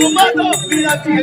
Tomato, mira, tiene.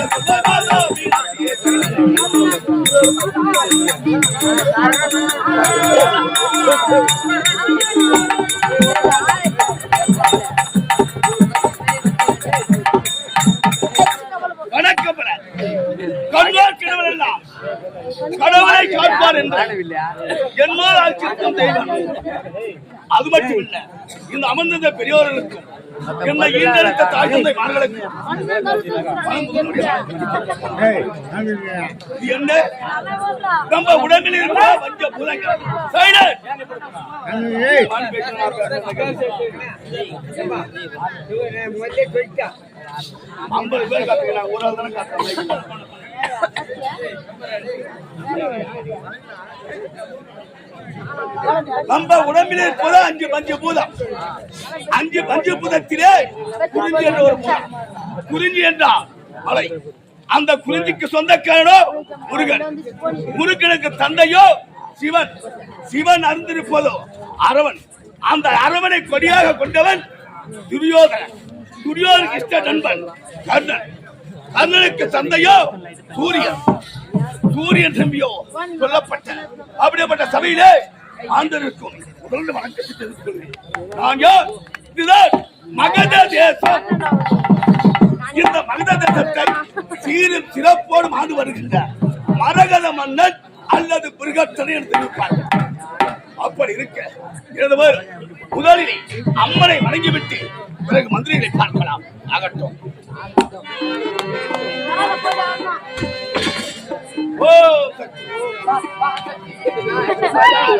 அதான் எனக்கு எல்லாம் கடவுளை காட்பார் என்னால் தெய்வம். அது மட்டும் இல்ல இந்த அமர்ந்திருந்த பெரியோர்களுக்கும் என்னை ஈண்டெடுத்த தாய் தந்தை மார்களுக்கும் இது என்ன? நம்ம உடம்பில் இருந்த வஞ்ச பூதங்கள் சைலண்ட் ஐம்பது பேர் காத்துக்கிறாங்க. ஒரு ஆள் தானே காத்துறாங்க நம்ம உடம்பில் இருப்பது அஞ்சு பஞ்ச பூதம். அஞ்சு பஞ்ச பூதத்திலே குறிஞ்சி என்ற ஒரு பூதம். குறிஞ்சி என்றால் மலை. அந்த குறிஞ்சிக்கு சொந்தக்காரனோ முருகன். முருகனுக்கு தந்தையோ சிவன். சிவன் அறிந்திருப்பதோ அரவன். அந்த அரவனை கொடியாக கொண்டவன் துரியோதனன். துரியோதனுக்கு இஷ்ட நண்பன் கர்ணன். கர்ணனுக்கு தந்தையோ சூரியன். சூரியன் தம்பியோ சொல்லப்பட்ட அப்படிப்பட்ட சபையிலே ஆண்டருக்கும் முதல்ல வணக்கத்தை தெரிவித்துக் நான் இதுதான் மகத தேசம். இந்த மகத தேசத்தை சீரும் சிறப்போடும் ஆண்டு வருகின்ற மரகத மன்னன் அல்லது பிருகத்தனை என்று தெரிவிப்பார்கள். அப்படி இருக்க இருந்தவர் முதலில் அம்மனை வணங்கிவிட்டு பிறகு மந்திரிகளை பார்க்கலாம். ஆகட்டும்.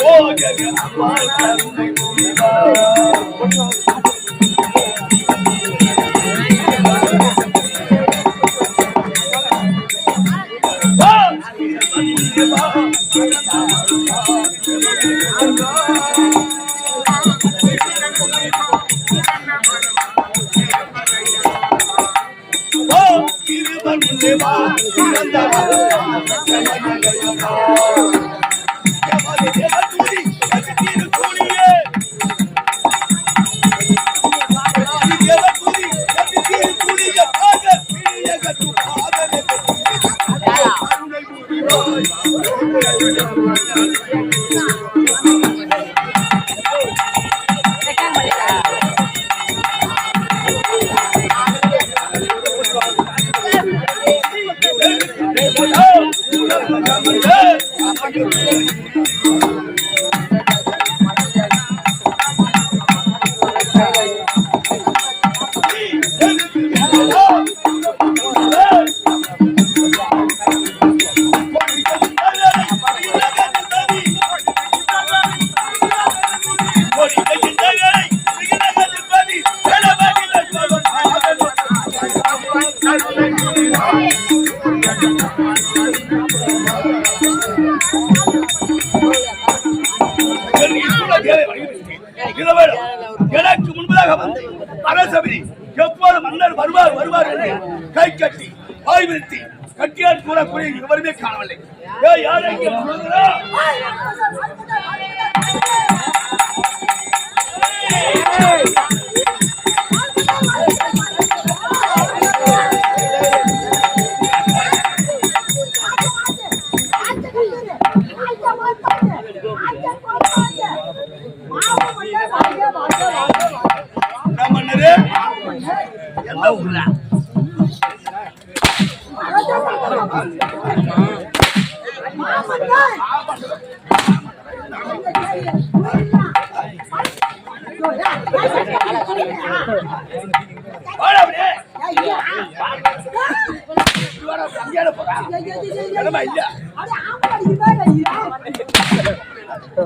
ஓ ஜெகம்மா கருணை புரிவா Hey! எப்போது மன்னர் வருவார் வருவார் என்று கை கட்டி வாய் விருத்தி கட்டியால் கூறக்கூடிய எவருமே காணவில்லை ஏ யாரை இங்கே சொல்லுகிறா? என்ன இல்ல.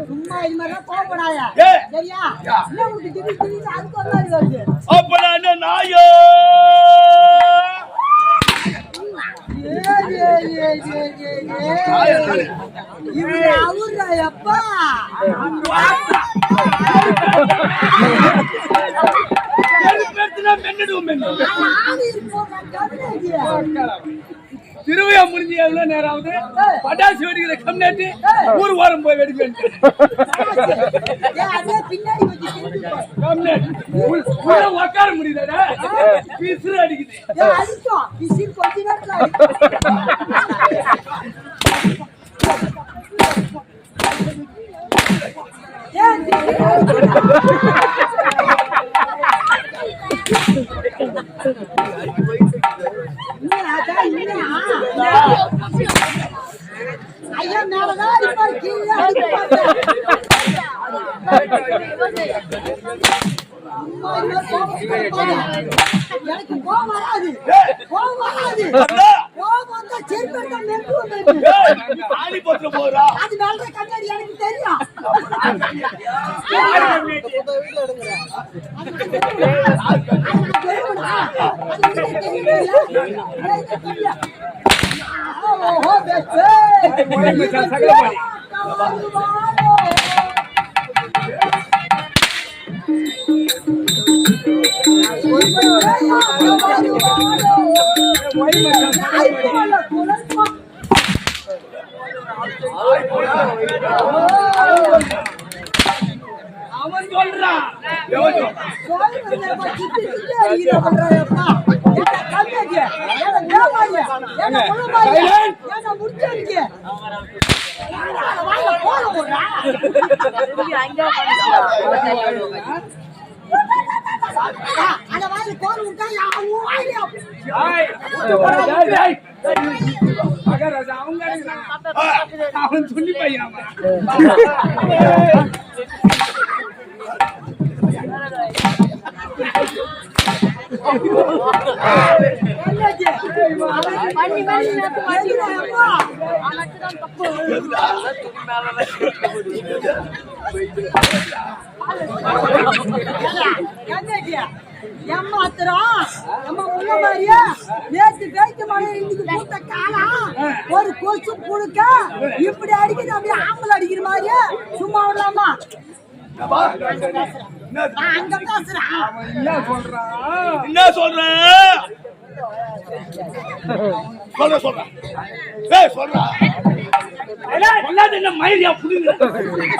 சும்மா இது மாதிரிலாம் கோவப்படாத. ஏ. சரியா? யா. என்ன உனக்கு திடீர் திடீர்னு அதுக்கு ஒரு மாதிரி வருது? அப்ப என்ன நாயோ. இவரு அவரா எப்பா? திருவையா முடிஞ்சு எவ்வளவு நேரம் ஆகுது? பட்டாசு வெடிக்கிற கம்னாட்டி ஊர் வாரம் போய் வெடிக்க வேண்டியது ஏ, அப்படியே பின்னாடி வச்சு உட்கார முடியலடா. பிசுறு அடிக்குது. ஏ, எனக்கு கோபம் வராது கோபம் வராது அண்ணா, வந்தா செருப்பு மென்று வந்துருது. ஏய், போறா அது மேலதான் கண்ணாடி எனக்கு தெரியும் அது அவன் சொல்றான் ஏய், டேய், டேய், டேய். மகாராஜா, அவங்க அடிக்கிறான். அவன் சொல்லி பையன் ஏமாத்துறோம் நம்ம மாதிரியே நேத்து பேய்க்கு மழை இன்னைக்கு பூத்த காலம் ஒரு கொசு புழுக்க இப்படி அடிக்குது அப்படியே ஆம்பளை அடிக்கிற மாதிரியே சும்மா விடலாமா அங்க பேசுறேன் என்ன சொல்றான் சொல்ற? சொல்ற சொல்ற. ஏய் சொல்ற என்ன புடுங்க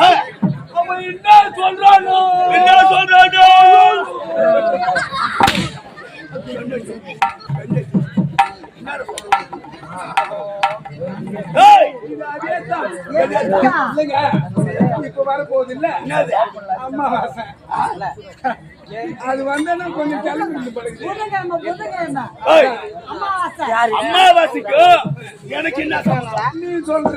ஏய், அவன் என்ன சொல்றானோ? என்ன சொல்றானோ? இப்ப வரப்போகுது இல்ல என்னது அம்மாவாசை. அது வந்தா கொஞ்சம் கிளம்பி அம்மாவாசைக்கு எனக்கு என்ன சம்பந்தம்? நீ சொல்ற.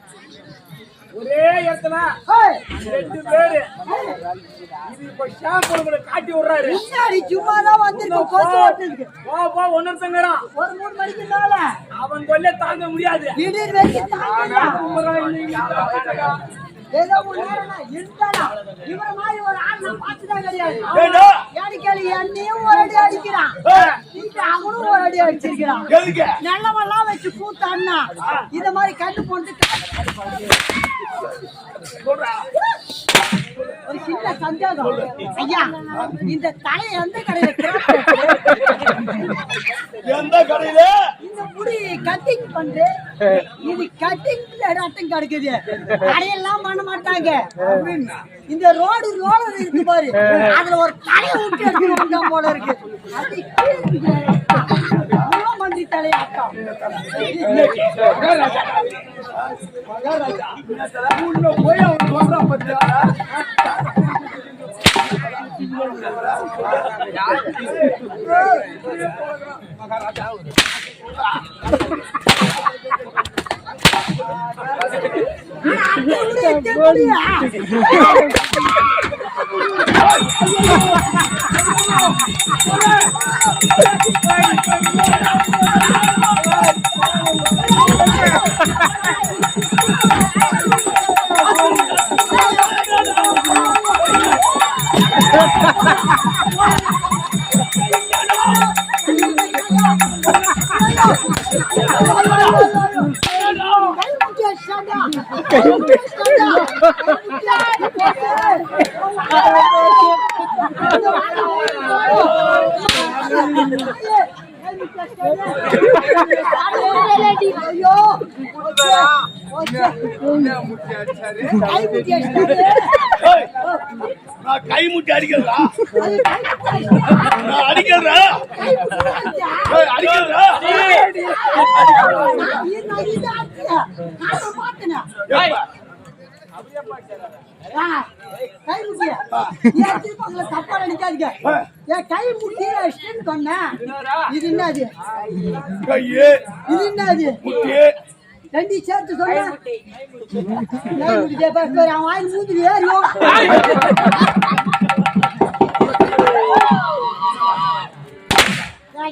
ஒரே இடத்துல ரெண்டு பேரு. இது இப்ப காட்டி விடுறாரு. சும்மா தான் ஓட்டுறதுக்கு போ போ ஒன்னொருத்தங்கிறான் ஒரு மூணு மணிக்கு மேல. அவன் தொல்லை தாங்க முடியாது. திடீர் வரைக்கும் தாங்கல. ஏதோ ஒரு நேரம் நான் இருந்தானா, இவரை மாதிரி ஒரு ஆள் நான் பார்த்ததே கிடையாது. ஏண்டா? ஏடிக்கலி என்னையும் ஒரு அடி அடிக்கிறான். அவனும் ஒரு அடி அடிச்சிருக்கிறான். நல்லவெல்லாம் வச்சு கூத்தாடினா, இத மாதிரி கண்டு போட்டு ஒரு சின்ன சந்தேகம். ஐயா இந்த தலை எந்த கடையில எந்த கடையில? இந்த முடி கட்டிங் பண்று. இது கட்டிங் ரத்தம் கிடைக்குது? கடையெல்லாம் பண்ண மாட்டாங்க. இந்த ரோடு ரோலர் இருக்கு பாரு. அதுல ஒரு தலையை விட்டு எடுத்து போல இருக்கு. மந்திரி உள்ள போய் அவன் சொல்றான் கை முட்டி அடிக்கிறதா? நான் அடிக்கிறதா ஏய், அடிக்கிறதா தப்பா நினைக்காதீங்க என் கை இது என்னது இது என்னது முட்டி ரெண்டு சேர்த்து சொன்ன அவன் வாயில் மூஞ்சில் ஏறியோ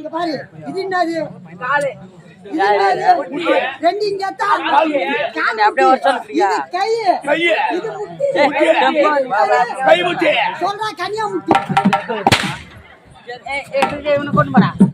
இங்க பாரு. இது என்னது? என்னது? ரெண்டு இங்க தான் கால் கை. இது முட்டி. முட்டி. கை. முட்டி. சொல்றா கன்னியா முட்டி. இவனு கொண்டு போறான்